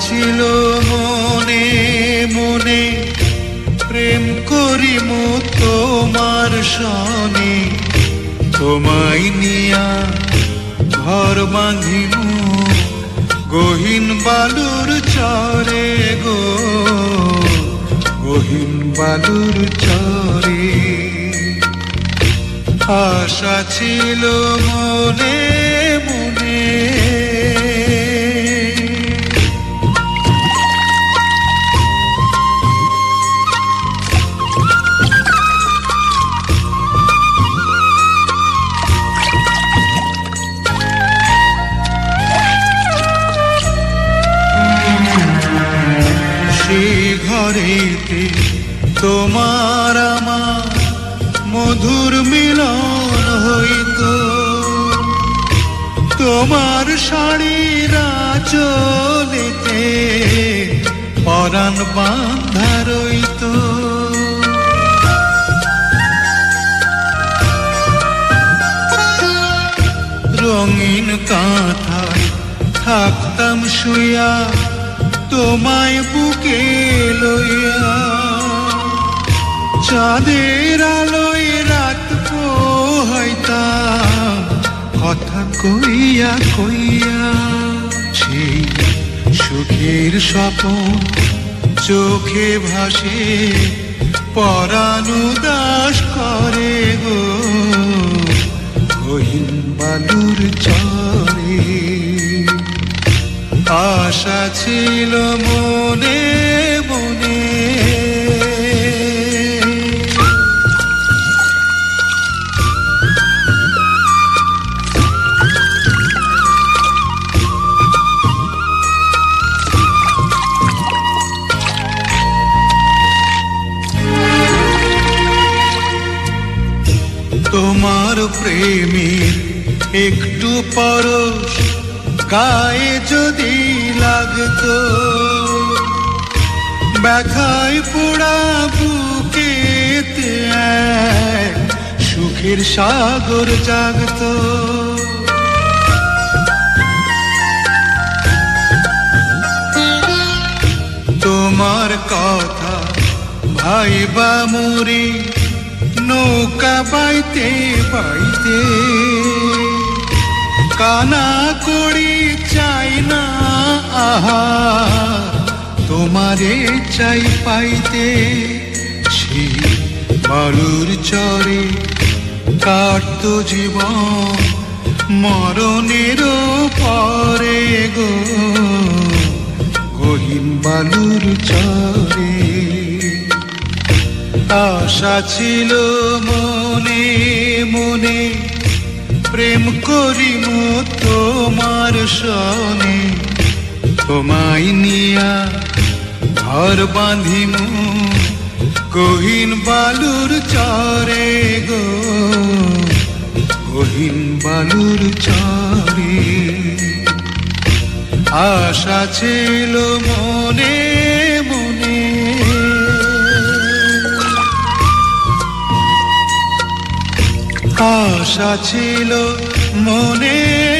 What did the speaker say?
ছিল মনে মনে। প্রেম করিম তোমার সনে। তোমায় নিয়া ঘর বাঁধিম, গহীন বালুর চরে গো। গহীন বালুর চরে। আশা ছিল মনে মনে। ঘরেতে তোমার আমার মধুর মিলন হইতো। তোমার শাড়িরা চলেতে পরাণ বাঁধা রইতো। রঙিন কাঁথায় থাকতাম শুয়া তোমায় বুকে লইয়া চাঁদের আলোয় রাত পোহাইতাম, কথা কইয়া কইয়া সেই সুখের স্বপন চোখে ভাসে পরানুদাস করে গো। আশা ছিল মনে মনে। তোমার প্রেমের একটু পরশ গায়ে যদি লাগতো, ব্যথায় পোড়া এক সুখের সাগর জাগতো। তোমার কথা ভাই বা মুড়ি নৌকা বাইতে বাইতে, কানা না তোমারে চাই পাইতে। সে বালুর চরে কাটতো জীবন মরণের পরে গো। গহীন বালুর চরে আশা ছিল মনে মনে, প্রেম করিম তোমার সনে তোমায় নিয়া ঘর বাঁধিম। গহীন বালুর চরে গো গহীন বালুর চরে। আশা ছিল মনে মনে। আশা ছিল মনে